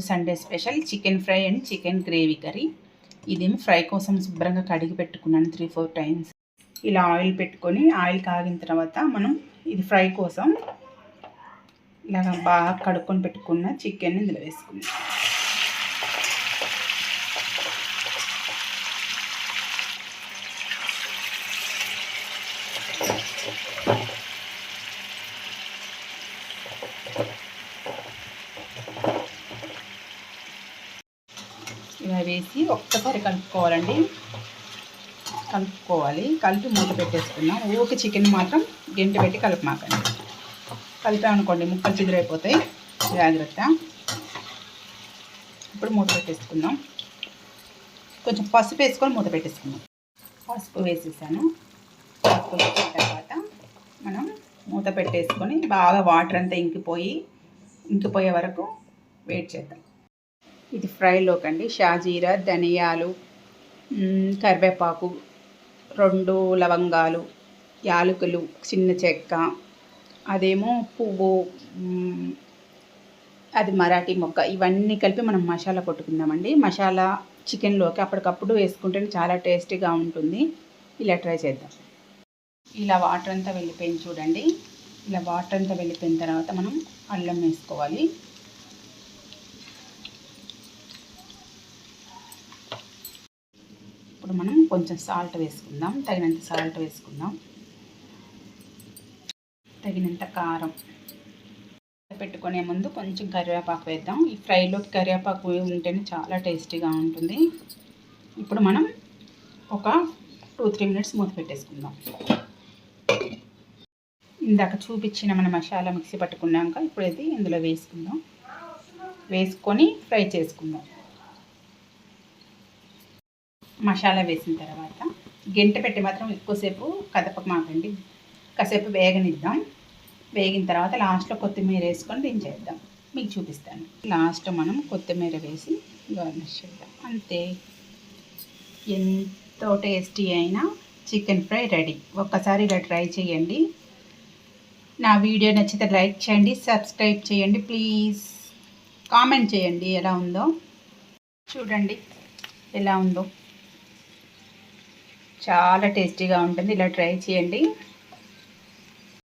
Sunday special chicken fry and chicken gravy curry ఇదేమి fry కోసం శుభ్రంగా కడిగి పెట్టుకున్నాను త్రీ ఫోర్ టైమ్స్ ఇలా ఆయిల్ పెట్టుకొని ఆయిల్ కాగిన తర్వాత మనం ఇది ఫ్రై కోసం ఇలాగ బాగా కడుక్కొని పెట్టుకున్న చికెన్ ఇందులో వేసుకున్నాం వేసి ఒక్కసారి కలుపుకోవాలండి. కలుపుకోవాలి. కలిపి మూత పెట్టేసుకున్నాం ఊరికి చికెన్ మాత్రం గెంటి పెట్టి కలపమాకండి. కలిపామనుకోండి ముక్కలు చిదిరైపోతాయి. జాగ్రత్త. ఇప్పుడు మూత పెట్టేసుకుందాం. కొంచెం పసుపు వేసుకొని మూత పెట్టేసుకుందాం. పసుపు వేసేసాను. పసుపు వేసిన తర్వాత మనం మూత పెట్టేసుకొని బాగా వాటర్ అంతా ఇంకిపోయి ఇంకిపోయే వరకు వెయిట్ చేద్దాం. ఇది ఫ్రైలోకండి షాజీరా ధనియాలు కరివేపాకు రెండు లవంగాలు యాలకులు చిన్న చెక్క అదేమో పువ్వు అది మరాఠీ మొక్క. ఇవన్నీ కలిపి మనం మసాలా కొట్టుకుందామండి. మసాలా చికెన్లోకి అప్పటికప్పుడు వేసుకుంటే చాలా టేస్టీగా ఉంటుంది. ఇలా ట్రై చేద్దాం. ఇలా వాటర్ అంతా వెళ్ళిపోయింది చూడండి. ఇలా వాటర్ అంతా వెళ్ళిపోయిన తర్వాత మనం అల్లం వేసుకోవాలి. ఇప్పుడు మనం కొంచెం సాల్ట్ వేసుకుందాం. తగినంత సాల్ట్ వేసుకుందాం. తగినంత కారం పెట్టుకునే ముందు కొంచెం కరివేపాకు వేద్దాం. ఈ ఫ్రైలోకి కరివేపాకు ఉంటేనే చాలా టేస్టీగా ఉంటుంది. ఇప్పుడు మనం ఒక టూ త్రీ మినిట్స్ మూత పెట్టేసుకుందాం. ఇందాక చూపించిన మన మసాలా మిక్సీ పట్టుకున్నాక ఇప్పుడు ఇది ఇందులో వేసుకుందాం. వేసుకొని ఫ్రై చేసుకుందాం. మసాలా వేసిన తర్వాత గంట పెట్టి మాత్రం ఎక్కువసేపు కదపమాకండి. కాసేపు వేగనిద్దాం. వేగిన తర్వాత లాస్ట్లో కొత్తిమీర వేసుకొని దించేద్దాం. మీకు చూపిస్తాను. లాస్ట్ మనం కొత్తిమీర వేసి గార్నిష్ చేద్దాం. అంతే. ఎంతో టేస్టీ అయిన చికెన్ ఫ్రై రెడీ. ఒక్కసారి ఇలా ట్రై చేయండి. నా వీడియో నచ్చితే లైక్ చేయండి సబ్స్క్రైబ్ చేయండి ప్లీజ్. కామెంట్ చేయండి ఎలా ఉందో. చూడండి ఎలా ఉందో. చాలా టేస్టీగా ఉంటుంది. ఇలా ట్రై చేయండి.